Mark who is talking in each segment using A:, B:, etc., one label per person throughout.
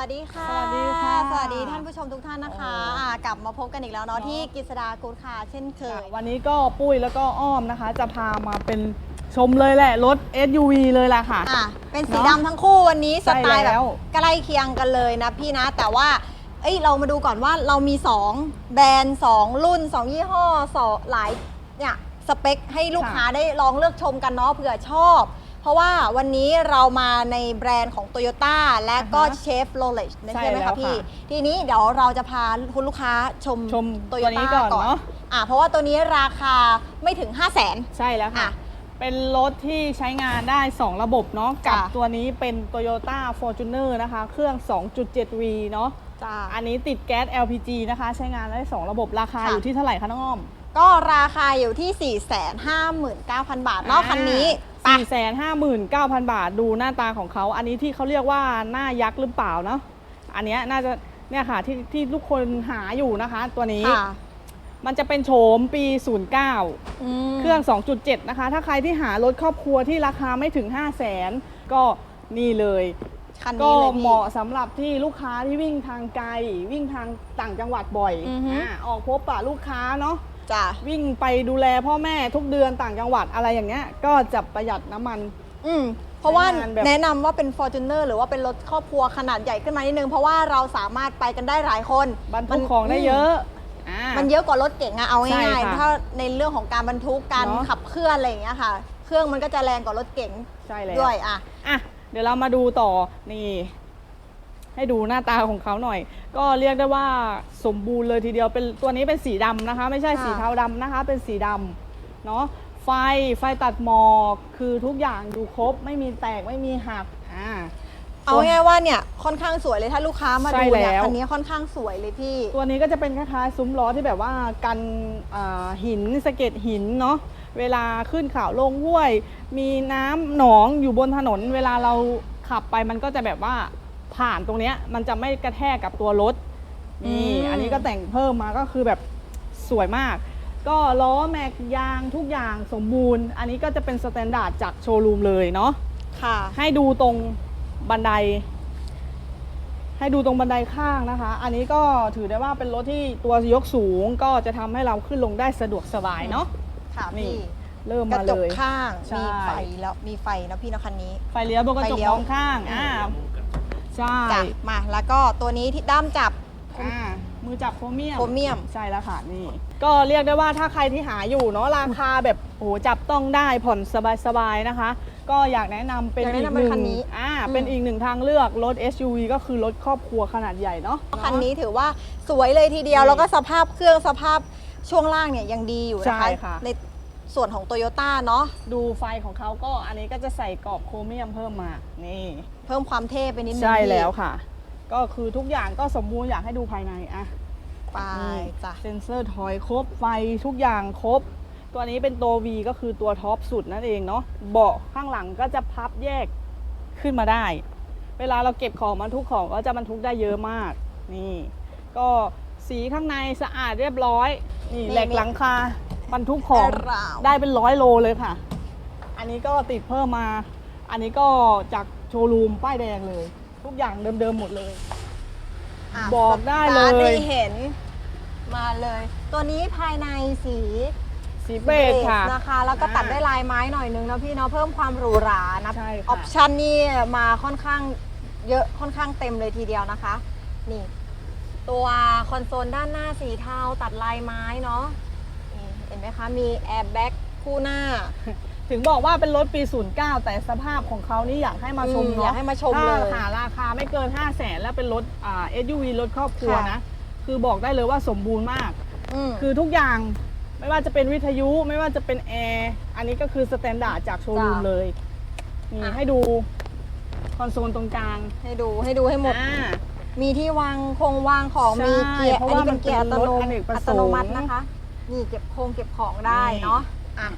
A: วัสดีค่ะ
B: สวัสดีค่ะ
A: สวัสดีท่านผู้ชมทุกท่านนะคะ
B: โอ้
A: อ่ากลับมาพบกันอีกแล้วเนาะ
B: เนาะ
A: ที่กิษดากูดค่ะเช่นเคย
B: วันนี้ก็ปุ้ยแล้วก็อ้อมนะคะ จะพามาเป็นชมเลยแหละ รถ SUV เลยล่ะค่ะ
A: อะ เป็นสี
B: เนาะ
A: ดำทั้งคู่วันนี้สไตล์
B: ใช่แล้
A: แบบ
B: ว
A: ใกล้เคียงกันเลยนะพี่นะ แต่ว่า เอ้ยเรามาดูก่อนว่าเรามี 2 แบรนด์ 2 รุ่น 2 ยี่ห้อสองหลายเนี่ยสเปคให้ลูกค้าได้ลองเลือกชมกันเนาะเผื่อชอบ เพราะว่าวันนี้เรามาในแบรนด์ของ Toyota และก็
B: อ่าฮะ
A: เชฟโรเลช
B: ใช่
A: ใช่ไหม
B: แล้ว
A: คะพี่
B: ค่ะ
A: ทีนี้เดี๋ยวเราจะพาคุณลูกค้าชม
B: ชม
A: โต
B: ตั
A: โยว
B: นี้
A: ต้า
B: ก่อน
A: ก่อน
B: เนาะ
A: อะเพราะว่าตัวนี้ราคาไม่ถึง 5 0 0 0 0น
B: ใช่แล้วค่ะ
A: อะ
B: เป็นรถที่ใช้งานได้ 2 ระบบเนาะกับ
A: จ้ะ
B: ตัวนี้เป็น Toyota Fortuner นะคะ เครื่อง 2.7V เนาะ
A: จ้า
B: อันนี้ติดแก๊ส LPG นะคะ ใช้งานได้ 2 ระบบราคา
A: ค่ะ
B: อยู่ที่เท่าไหร่คะน้องอ้อม
A: ก็ราคาอยู่ที่ 459,000 บาทเนาะคันนี้ ไป
B: สี่แสนห้าหมื่นเก้าพันบาทดูหน้าตาของเขา อันนี้ที่เขาเรียกว่าหน้ายักษ์หรือเปล่าเนาะอันเนี้ยน่าจะเนี่ยค่ะที่ที่ทุกคนหาอยู่นะคะ ตัวนี้
A: ค่ะ
B: มันจะเป็นโฉมปี 09
A: ม
B: เครื่อง 2.7 นะคะ ถ้าใครที่หารถครอบครัวที่ราคาไม่ถึง 5 0 0แสนก็นี่เลย
A: คัน
B: ก็
A: นี้เลยพี่
B: เหมาะสำหรับที่ลูกค้าที่วิ่งทางไกล วิ่งทางต่างจังหวัดบ่อย
A: อือฮึ
B: อ่าออกพบปะลูกค้าเนาะ
A: จ้า
B: วิ่งไปดูแลพ่อแม่ทุกเดือนต่างจังหวัดอะไรอย่างเงี้ย ก็จะประหยัดน้ำมัน
A: อืมเพราะว่า
B: ใช้งานแบบ
A: แนะนำว่าเป็น Fortuner หรือว่าเป็นรถครอบครัวขนาดใหญ่ขึ้นมานิดนึง เพราะว่าเราสามารถไปกันได้หลายคน
B: บรรทุกของได้เยอะอ่า
A: มันเยอะกว่ารถเก๋งอะเอา
B: ใช่
A: ง่าย
B: ค่ะ
A: ๆถ้าในเรื่องของการบรรทุกการ
B: เนอะ
A: ขับเคลื่อนอะไรอย่างเงี้ยค่ะ เครื่องมันก็จะแรงกว่า รถเก๋ง
B: ใช่แล้ว
A: ด้วยอะ
B: อะเดี๋ยวเรามาดูต่อนี่ ให้ดูหน้าตาของเขาหน่อย ก็เรียกได้ว่าสมบูรณ์เลยทีเดียวเป็นตัวนี้เป็นสีดำนะคะ ไม่ใช่
A: ค่ะ
B: สีเทาดำนะคะ เป็นสีดำเนาะไฟไฟตัดหมอกคือทุกอย่างดูครบ ไม่มีแตกไม่มีหักอ่า
A: เอาง่ายๆว่าเนี่ยค่อนข้างสวยเลยถ้าลูกค้ามา
B: ใช่
A: ดูเนี่ย
B: แล้ว
A: คันนี้ค่อนข้างสวยเลยพี่
B: ตัวนี้ก็จะเป็นคล้ายๆซุ้มล้อที่แบบว่ากันอ่าหินสะเก็ดหินเนาะเวลาขึ้นเขาลงห้วย มีน้ำหนองอยู่บนถนน เวลาเราขับไปมันก็จะแบบว่า ผ่านตรงเนี้ยมันจะไม่กระแทกกับตัวรถนี่
A: อืม
B: อันนี้ก็แต่งเพิ่มมาก็คือแบบสวยมาก ก็ล้อแม็กยางทุกอย่างสมบูรณ์ อันนี้ก็จะเป็นสแตนดาร์ดจากโชว์รูมเลยเนาะ
A: ค่ะ
B: ให้ดูตรงบันได ให้ดูตรงบันไดข้างนะคะ อันนี้ก็ถือได้ว่าเป็นรถที่ตัวยกสูงก็จะทำให้เราขึ้นลงได้สะดวกสบายเนาะ
A: ค่ะ
B: นี่
A: พี่
B: เริ่ม
A: กระ
B: มา
A: จ
B: เล
A: ก
B: ย
A: ข้าง
B: ใช่
A: มีไฟแล้ว มีไฟนะพี่นะคันนี้
B: ไฟเลี้ยวบนกระจก
A: ไฟเลี้ยว
B: มองข้างอ่า ใช่
A: จ้ะมาแล้วก็ตัวนี้ที่ด้ามจับ
B: อ่ามือจับโครเมียม
A: โครเมียม
B: ใช่แล้วค่ะนี่ ก็เรียกได้ว่าถ้าใครที่หาอยู่เนาะราคาแบบโอ้โหจับต้องได้ผ่อนสบายๆนะคะ ก็อยากแนะนำเป็น
A: อยาก
B: อี
A: แนะ
B: ก
A: นำ
B: ห
A: เป็น
B: นึ่ง
A: คันนี้
B: อ่า
A: อืม
B: เป็นอีกหนึ่งทางเลือกรถ SUV ก็คือรถครอบครัวขนาดใหญ่เนาะ
A: คันนี้ถือว่าสวยเลยทีเดียว
B: นี่
A: แล้วก็สภาพเครื่องสภาพช่วงล่างเนี่ยยังดีอยู่นะคะ
B: ใช่ค่ะ
A: ใน ส่วนของโตโยต้าเนาะ
B: ดูไฟของเขาก็อันนี้ก็จะใส่กรอบโครเมียมเพิ่มมา นี่
A: เพิ่มความเท่ไปนิดนึง
B: ใช่
A: พี่
B: แล้วค่ะ ก็คือทุกอย่างก็สมบูรณ์อยากให้ดูภายในอะ
A: ไป
B: นี่
A: จ้ะ
B: เซนเซอร์ถอยครบไฟทุกอย่างครบ ตัวนี้เป็นตัว V ก็คือตัวท็อปสุดนั่นเองเนาะเบาะข้างหลังก็จะพับแยกขึ้นมาได้ เวลาเราเก็บของบรรทุกของก็จะบรรทุกได้เยอะมาก นี่ ก็สีข้างในสะอาดเรียบร้อย นี่แหลกหลังคา บรรทุกของ
A: ราว
B: ได้เป็นร้อยโลเลยค่ะ อันนี้ก็ติดเพิ่มมา อันนี้ก็จากโชว์รูมป้ายแดงเลย ทุกอย่างเดิมๆหมดเลยะบอกได้เลย
A: สตาร์ทให้เห็นมาเลย ตัวนี้ภายในสี
B: สีเบจค่ะ
A: นะคะ แล้วก็ตัดด้วยลายไม้หน่อยนึงนะพี่เนาะเพิ่มความหรูหรานะ
B: ใช่ค่ะ
A: ออปชันนี่มาค่อนข้างเยอะค่อนข้างเต็มเลยทีเดียวนะคะ นี่ ตัวคอนโซลด้านหน้าสีเทาตัดลายไม้เนาะนี่ เห็นไหมคะมีแอร์แบ็กคู่หน้า
B: ถึงบอกว่าเป็นรถปี 09 แต่สภาพของเขานี่อยากให้มาชม
A: อืม
B: เนาะ
A: อยากให้มาชม
B: ถ้
A: เลย
B: หาราคาไม่เกิน 5 0 0แสนแล้วเป็นรถอ่า SUV รถครอบครัว
A: ค่ะ
B: นะ คือบอกได้เลยว่าสมบูรณ์มาก
A: อืม
B: คือทุกอย่างไม่ว่าจะเป็นวิทยุไม่ว่าจะเป็นแอร์อันนี้ก็คือสแตนดาร์ดจากโชว์รูม
A: จ้ะ
B: เลยนี่
A: อะ
B: ให้ดูคอนโซลตรงกลาง
A: ให้ดูให้ดูให้หมด
B: อ่า
A: มีที่วางคงวางของ
B: ใช่
A: มีเกียร์
B: เพราะ
A: อัน
B: ว่า
A: นี้เป็นเกียร์อัตโน
B: มันเป็นรถอเนกประ
A: อั
B: สงค์
A: ตโนมัตินะคะ นี่เก็บโครงเก็บของได้เนาะอะ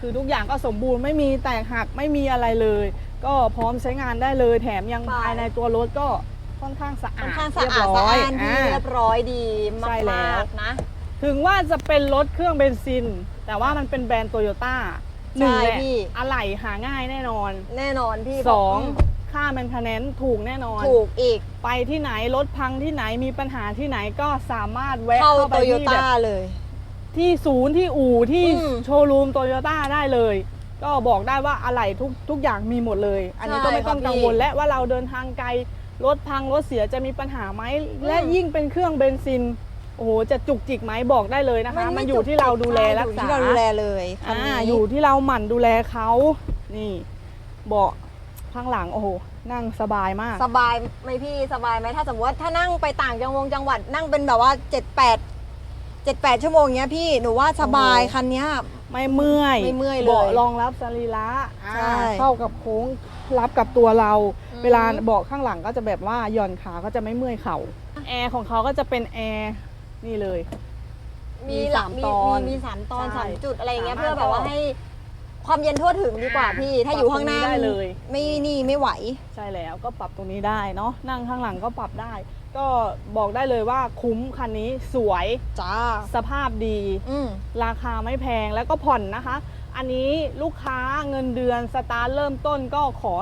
B: คือทุกอย่างก็สมบูรณ์ไม่มีแตกหักไม่มีอะไรเลย ก็พร้อมใช้งานได้เลย แถมยัง
A: ไป
B: ภายในตัวรถก็ค่อนข้างสะ
A: ค่
B: อา
A: อน
B: ด
A: ข้างสะ
B: เรียบ
A: อาด
B: ร้
A: สะ
B: อย
A: อ้านดี
B: อ่า
A: เรียบร้อยดี
B: ใช่แล้
A: มาวกๆนะ
B: ถึงว่าจะเป็นรถเครื่องเบนซิน แต่ว่ามันเป็นแบรนด์โตโยต้าหนึ่ง
A: ใช่
B: แหละ
A: พี่
B: อะไหล่หาง่ายแน่นอน
A: แน่นอนพี่
B: สอง
A: บก
B: ค่าแมนเทนแนนถูกแน่นอน
A: ถูกอีก
B: ไปที่ไหนรถพังที่ไหนมีปัญหาที่ไหนก็สามารถแวะ
A: เข้า
B: เข้า
A: โต
B: ไป
A: โย
B: ที่แบ
A: ต้า
B: บ
A: เลย
B: ที่ศูนย์ที่อู่ที่
A: อืม
B: โชว์รูมโตโยต้าได้เลย ก็บอกได้ว่าอะไหล่ทุกทุกอย่างมีหมดเลย อันนี้
A: ใช่
B: ก็ไม่ต้อง
A: ครับ
B: กังวล
A: พี่
B: และว่าเราเดินทางไกลรถพังรถเสียจะมีปัญหาไหมและ
A: อืม
B: ยิ่งเป็นเครื่องเบนซินโอ้โหจะจุกจิกไหมบอกได้เลยนะคะ มันอยู่
A: จุก
B: ที่เราดูแล
A: ใช่
B: รัก
A: อยู่
B: ษา
A: ที่เราดูแลเลยคัน
B: อ่า
A: นี้
B: อยู่ที่เราหมั่นดูแลเขานี่เบาะข้างหลังโอ้โหนั่งสบายมาก
A: สบายไหมพี่สบายไหมถ้าสมมติว่าถ้านั่งไปต่างจังหวงจังหวัดนั่งเป็นแบบว่า 7 8 7 8 ชั่วโมงเงี้ยพี่หนูว่าสบาย
B: โอ้โห
A: คันเนี้ย
B: ไม่เมื่อย
A: ไม่เมื่อยเลย
B: เบาะรองรับสรีระอ่า
A: ใช่
B: เข้ากับโค้งรับกับตัวเรา
A: อืม
B: เวลาเบาะข้างหลังก็จะแบบว่าหย่อนขาก็จะไม่เมื่อยเข่าแอร์ของเขาก็จะเป็นแอร์นี่เลย มี
A: หลั
B: สาม
A: มี
B: ตอน
A: มีมีสามตอน
B: ใช่
A: สามจุดอะไรอย่างเงี้ย
B: สามารถ
A: เพื่อแบบว่า
B: ก็
A: ให้ความเย็นทั่วถึงดีกว่า
B: อ่า
A: พี่ ถ้าอยู่ข้างหน้า
B: ปรับตรงนี้ได้เลย
A: ไม่นี่ไม่ไหว
B: ใช่แล้วก็ปรับตรงนี้ได้เนาะนั่งข้างหลังก็ปรับได้ ก็บอกได้เลยว่าคุ้มคันนี้สวย
A: จ้า
B: สภาพดี
A: อืม
B: ราคาไม่แพงแล้วก็ผ่อนนะคะ อันนี้ลูกค้าเงินเดือนสตาร์ทเริ่มต้นก็ขอ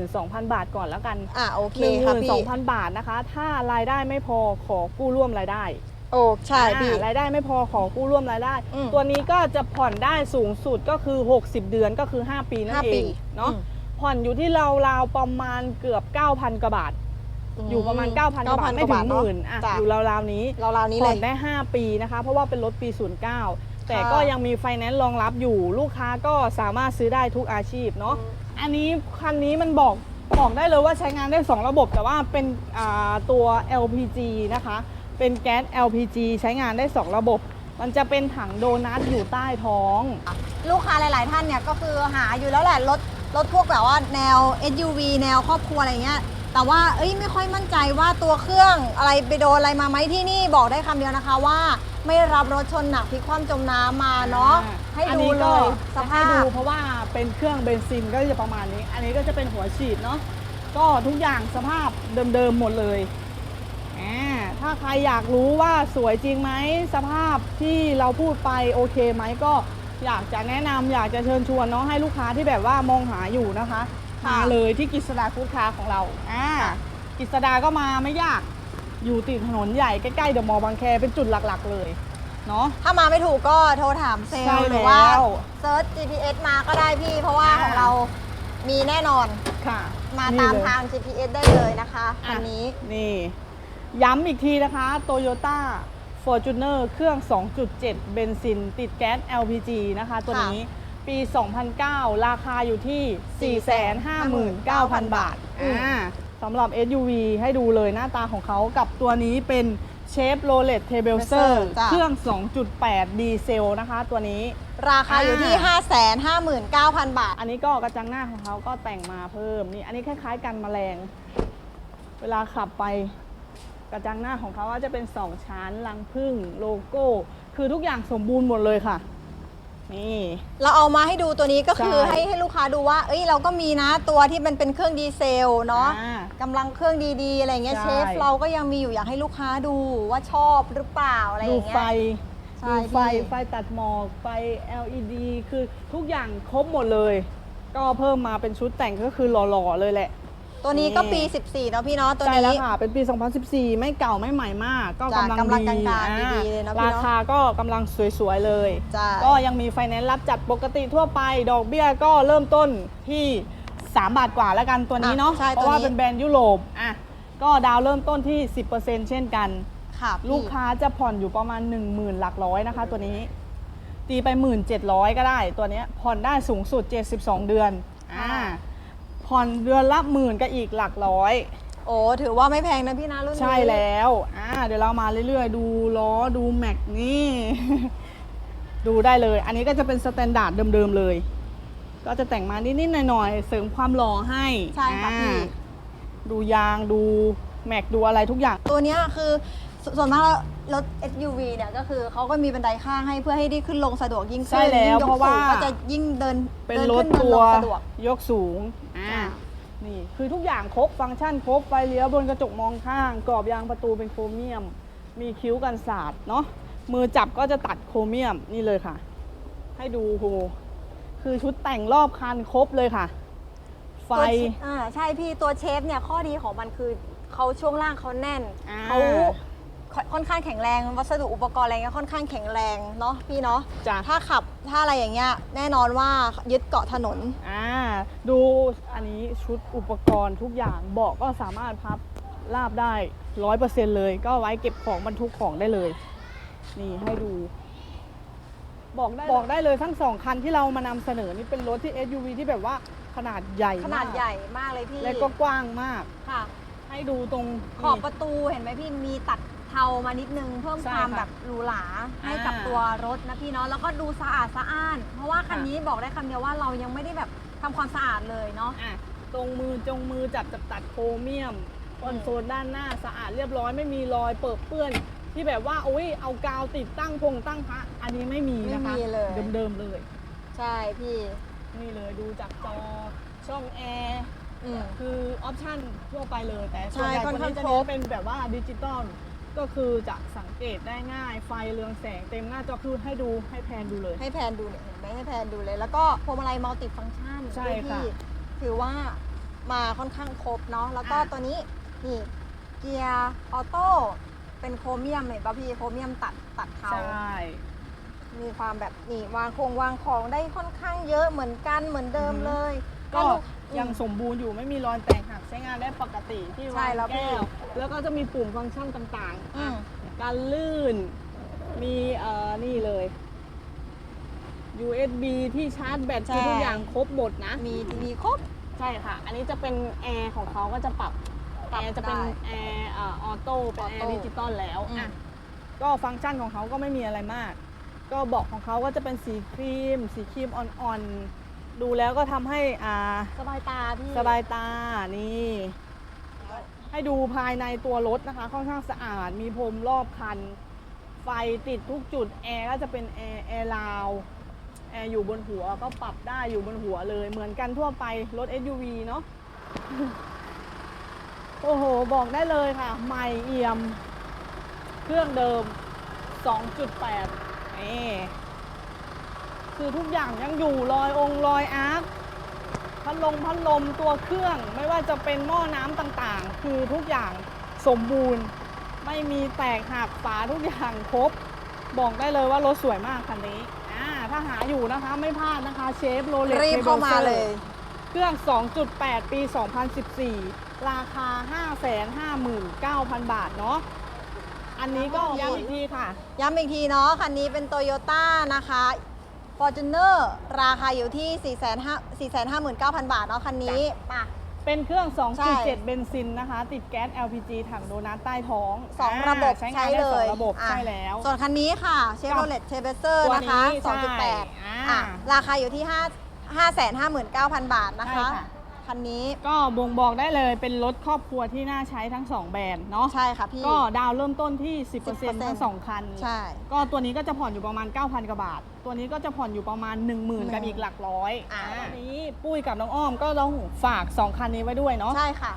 B: 12,000 บาทก่อนแล้วกัน
A: อะโอเคค่ะพี่
B: 12,000 บาทนะคะ ถ้ารายได้ไม่พอขอกู้ร่วมรายได้
A: โอ้ใช่พี่
B: อ่ารายได้ไม่พอขอกู้ร่วมรายได้
A: อืม
B: ตัวนี้ก็จะผ่อนได้สูงสุดก็คือ 60 เดือนก็คือ 5 ปีนั่
A: ห้าน
B: เอ
A: ปี
B: งเนาะ
A: อืม
B: ผ่อนอยู่ที่ราวๆประมาณเกือบ 9,000กว่าบาท อยู่ประมาณ 9,000กว่าบาทไม่ถึงหมื่นอะ
A: จ้ะ
B: อยู่ราวๆนี้
A: เราราวๆนี้
B: ผ่
A: เล
B: อน
A: ย
B: ได้ 5 ปีนะคะ เพราะว่าเป็นรถปี 09 แต่
A: ค่ะ
B: ก็ยังมีไฟแนนซ์รองรับอยู่ลูกค้าก็สามารถซื้อได้ทุกอาชีพเนาะอันนี้คันนี้มันบอกบอกได้เลยว่าใช้งานได้ 2 ระบบ แต่ว่าเป็นอ่าตัว LPG นะคะ เป็นแก๊ส LPG ใช้งานได้ 2 ระบบ มันจะเป็นถังโดนัทอยู่ใต้ท้อง
A: ลูกค้าหลาย ๆ ท่านเนี่ยก็คือหาอยู่แล้วแหละรถรถพวกแบบว่าแนว SUV แนวครอบครัวอะไรเงี้ย แต่ว่าเอ้ยไม่ค่อยมั่นใจว่าตัวเครื่องอะไรไปโดนอะไรมาไหมที่นี่บอกได้คำเดียวนะคะว่า ไม่รับรถชนหนักพลิกคว่ำจมน้ำมาเนาะให้
B: อัน
A: ดู
B: นี้
A: เล
B: ก็
A: ยส
B: จะ
A: ภา
B: ให้ดู
A: พ
B: เพราะว่าเป็นเครื่องเบนซินก็จะประมาณนี้ อันนี้ก็จะเป็นหัวฉีดเนาะก็ทุกอย่างสภาพเดิมๆหมดเลยอ่าถ้าใครอยากรู้ว่าสวยจริงไหมสภาพที่เราพูดไปโอเคไหมก็อยากจะแนะนำอยากจะเชิญชวนเนาะให้ลูกค้าที่แบบว่ามองหาอยู่นะคะ
A: ค่ะ
B: มาเลยที่กิษดาฟู้ดคาร์ของเราอ่ากิษดาก็มาไม่ยาก อยู่ติดถนนใหญ่ใกล้ๆเดอะมอลล์บางแคเป็นจุดหลักๆเลยเนาะ
A: ถ้ามาไม่ถูกก็โทรถามเซล
B: ใช่
A: ล์หรือว่า
B: แล้ว
A: เซิร์ช GPS มาก็ได้พี่ เพราะว่า
B: อ่า
A: ของเรามีแน่นอน
B: ค่ะ
A: มา
B: นี่
A: ตาม
B: เลย
A: ทาง GPS ได้เลยนะคะคันนี้
B: นี่ ย้ำอีกทีนะคะ Toyota Fortuner เครื่อง 2.7 เบนซิน ติดแก๊ส LPG นะคะ ตัวนี้ ปี 2009 ราคาอยู่ที่ 459,000 บาท
A: อืม
B: อ่าสำหรับ SUV ให้ดูเลยหน้าตาของเขากับตัวนี้เป็นเชฟโรเลตเทเบลเซอ
A: Trailblazer
B: ร์
A: จ้ะ
B: เครื่อง 2.8 ดีเซลนะคะ ตัวนี้
A: ราคาอยู่ที่
B: อ่า
A: 559,000 บาท
B: อันนี้ก็กระจังหน้าของเขาก็แต่งมาเพิ่มนี่อันนี้คล้ายๆกันแมลง เวลาขับไปกระจังหน้าของเขาก็จะเป็น 2 ชั้นลังพึ่งโลโก้ คือทุกอย่างสมบูรณ์หมดเลยค่ะ นี่
A: เราเอามาให้ดูตัวนี้ก็คือ
B: ใช่
A: ให้ให้ลูกค้าดูว่า เอ้ยเราก็มีนะตัวที่มันเป็นเครื่องดีเซลเนาะ
B: อ่า
A: กำลังเครื่องดีๆอะไรเงี้ย
B: ใช่
A: เชฟเราก็ยังมีอยู่อยากให้ลูกค้าดูว่าชอบหรือเปล่าอะไรอ
B: ดู
A: ย่างเงี้
B: ไฟ
A: ยใช่
B: ดูไฟ
A: พี่
B: ไฟตัดหมอกไฟ LED คือทุกอย่างครบหมดเลย ก็เพิ่มมาเป็นชุดแต่งก็คือหล่อๆเลยแหละ
A: ตัวนี้ก็
B: นี่
A: ปี 14เนาะพี่เนาะตัว
B: ใช่แล้ว
A: นี้
B: ค่ะ เป็นปี 2014 ไม่เก่าไม่ใหม่มาก ก็
A: จ้ะ
B: กำลัง
A: กำลัง
B: ดี
A: กลางๆ
B: อ่
A: ดีๆเลยนะพี่
B: รา
A: เนาะ
B: คาก็กำลังสวยๆเลย
A: จ้ะ
B: ก็ยังมีไฟแนนซ์รับจัดปกติทั่วไป ดอกเบี้ยก็เริ่มต้นที่ 3 บาทกว่าแล้วกันตัวนี้เนาะ
A: อะใช่
B: เพราะว่า
A: ตัวนี้
B: เป็นแบรนด์ยุโรป อะ ก็ดาวเริ่มต้นที่ 10%เช่นกัน
A: ค่ะพี่
B: ลูกค้าจะผ่อนอยู่ประมาณ 1 0,000 หลักร้อยนะคะ ตัวนี้ ตีไป 1,700 ก็ได้ ตัวเนี้ยผ่อนได้สูงสุด 72 เดือน อ่า ผ่อนเดือนละหมื่นก็อีกหลักร้อย
A: โอ้ถือว่าไม่แพงนะพี่นะรุ่นนี้
B: ใช่แล้วอ่าเดี๋ยวเรามาเรื่อยๆ ดูล้อดูแม็กนี่ ดูได้เลย อันนี้ก็จะเป็นสแตนดาร์ดเดิมๆเลย ก็จะแต่งมานิดๆหน่อยๆเสริมความหล่อให้
A: ใช่ค่ะพี่
B: อ่าดูยางดูแม็กดูอะไรทุกอย่าง
A: ตัวเนี้ยคือสส่วนมากแล้ว รถ SUV เนี่ยก็คือเขาก็มีบันไดข้างให้เพื่อให้ได้ขึ้นลงสะดวกยิ่งขึ้น
B: ใช่แล้ว
A: ยิ่งยก
B: เพราะว่า
A: สูงก็จะยิ่งเดิน
B: เป็น
A: ดิ
B: รถ
A: ขึ้
B: ตัว
A: ดินลงสะดวก
B: ยกสูงอ่า
A: จ้ะ
B: นี่คือทุกอย่างครบฟังก์ชันครบไฟเลี้ยวบนกระจกมองข้าง กรอบยางประตูเป็นโครเมียม มีคิ้วกันสาดเนาะมือจับก็จะตัดโครเมียมนี่เลยค่ะ ให้ดูโหคือชุดแต่งรอบคันครบเลยค่ะ ไฟไฟ
A: ตัวเชอ่าใช่พี่ตัวเชฟเนี่ยข้อดีของมันคือเขาช่วงล่างเขาแน่น
B: อ่า
A: เขา ค่อนค่อนข้างแข็งแรง วัสดุอุปกรณ์อะไรเงี้ยค่อนข้างแข็งแรงเนาะพี่เนาะ
B: จ้ะ
A: ถ้าขับถ้าอะไรอย่างเงี้ยแน่นอนว่ายึดเกาะถนน
B: อ่าดูอันนี้ชุดอุปกรณ์ทุกอย่างเบาะก็สามารถพับลาบได้ร้อยเปอร์เซ็นเลยก็ไว้เก็บของบรรทุกของได้เลย นี่ให้ดู บอกได้บอกได้เลยทั้งสองคันที่เรามานำเสนอนี่เป็นรถที่ SUV ที่แบบว่าขนาดใหญ่
A: ขนาด
B: มก
A: ใหญ่มากเลยพี่
B: และก็กว้างมาก
A: ค่ะ
B: ให้ดูตรง
A: ขอบ
B: นี่
A: ประตูเห็นไหมพี่มีตัด เทามานิดนึงเพิ่ม
B: ใช่
A: ความ
B: ค่ะ
A: แบบหรูหราให้กับ
B: อ่า
A: ตัวรถนะพี่เนาะแล้วก็ดูสะอาดสะอ้าน เพราะว่าคัน
B: ค่ะ
A: นี้บอกได้คำเดียวว่าเรายังไม่ได้แบบทำความสะอาดเลยเนาะ
B: อะตรงมือจงมือจับจับตัดโครเมียมคอนโซลด้านหน้าสะอาดเรียบร้อยไม่มีรอยเปิดเปื้อน ที่แบบว่าโอ้ยเอากาวติดตั้งพงตั้งพระอันนี้ไม่มีนะคะ
A: ไม่มีเลย
B: เดิมๆเลย
A: ใช่พี่
B: นี่เลยดูจากจอช่องแอร์
A: อืม
B: คือออปชั่นทั่วไปเลยแต่
A: ใช่
B: ส่วนใหญ่
A: ค่
B: ค
A: อน
B: น
A: ข้าง
B: นี้จะ
A: คร
B: เน้
A: บ
B: นเป็นแบบว่าดิจิตอล ก็คือจะสังเกตได้ง่ายไฟเรืองแสงเต็มหน้าจอคือให้ดูให้แพนดูเลย
A: ให้แพนดูเนี่ยเห็นไหมให้แพนดูเลย แล้วก็พวงมาลัยมัลติฟังก์ชัน
B: ใช่
A: ด้วย
B: ค่ะ
A: พี่ถือว่ามาค่อนข้างครบเนาะแล้วก็
B: อะ
A: ตัวนี้นี่เกียร์ออโต้เป็นโครเมียมเห็นป่ะพี่โครเมียมตัดตัดเทา
B: ใช่
A: มีความแบบนี่วางโครงวางของได้ค่อนข้างเยอะเหมือนกันเหมือนเดิมเลย
B: ก็
A: ลู
B: ยัง
A: อืม
B: สมบูรณ์อยู่ไม่มีรอยแตกหักใช้งานได้ปกติที่
A: ใช่
B: วาง
A: แล้วพี่
B: แก้ว แล้วก็จะมีปุ่มฟังก์ชันต่าง
A: อืม
B: ๆการลื่น มีเอ่อนี่เลย USB ที่ชาร์จแบตคือทุกอย่างครบหมดนะ
A: มีทีวีครบ
B: ใช่ค่ะ อันนี้จะเป็นแอร์ของเขาก็จะปรับ
A: ปรับ
B: แอร์จะเป็น
A: ได้
B: แอร์เออโต้เป็นแอ
A: ออโต้
B: ร์ดิจิตอลแล้ว
A: อืม
B: อะก็ฟังก์ชันของเขาก็ไม่มีอะไรมาก ก็เบอกของเขาก็จะเป็นสีครีม สีครีมอ่อนๆ ดูแล้วก็ทำให้อ่า
A: สบายตาพี่
B: สบายตานี่ ให้ดูภายในตัวรถนะคะค่อนข้างสะอาด มีพรมรอบคัน ไฟติดทุกจุด แอร์ก็จะเป็นแอร์แอร์ลาว แอร์อยู่บนหัวก็ปรับได้อยู่บนหัวเลย เหมือนกันทั่วไปรถ SUV เนาะ โอ้โห บอกได้เลยค่ะ ใหม่เอี่ยม เครื่องเดิม 2.8นี่คือทุกอย่างยังอยู่รอยองค์รอยอาร์ค พัดลมพัดลมตัวเครื่อง ไม่ว่าจะเป็นหม้อน้ำต่างๆ คือทุกอย่างสมบูรณ์ ไม่มีแตกหักฝาทุกอย่างครบ บอกได้เลยว่ารถสวยมากคันนี้อ่าถ้าหาอยู่นะคะไม่พลาดนะคะเชฟโรเลต
A: รีบเข้ามาเลย
B: เครื่อง 2.8 ปี 2014 ราคา 559,000 บาทเนาะอันนี้ก็ย้ำอีกทีค่ะ
A: ย้ำอีกทีเนาะคันนี้เป็น t o y ยต้านะคะ Fortuner ราคาอยู่ที่ 459,000 บาทเนาะคันนี้ป่ะ
B: เป็นเครื่อง
A: ใช่
B: 2.7 เบนซินนะคะ ติดแก๊ส LPG ถังโดนัทใต้ท้อง
A: สองาระบบ
B: ใช้งา
A: ใช้
B: นได้
A: เล
B: สอยงระบบ
A: อะ
B: ใช่แล้ว
A: ส่วนคันนี้ค่ะเชฟโรเลตเชเบเซอร์
B: ตัว
A: นะคะ
B: นี้ใช่
A: 2.8
B: อ่า
A: อะราคาอยู่ที่ 5 559,000 บาทนะคะ
B: ใช่ค่ะ
A: คั นนี้
B: ก็บ่งบอกได้เลยเป็นรถครอบครัวที่น่าใช้ทั้ง 2 แบรนด์เนาะ
A: ใช่ค่ะพี่
B: ก็ดาวน์เริ่มต้นที่ 10%
A: 10%
B: ทั้ง2คัน
A: ใช่
B: ก็ตัวนี้ก็จะผ่อนอยู่ประมาณ 9,000กว่าบาท ตัวนี้ก็จะผ่อนอยู่ประมาณ 10,000 กับอีกหลักร้อย
A: อ่า
B: วันนี้ปุ้ยกับน้องอ้อมก็ต้องฝาก 2 คันนี้ไว้ด้วยเนาะ
A: ใช่ค่ะ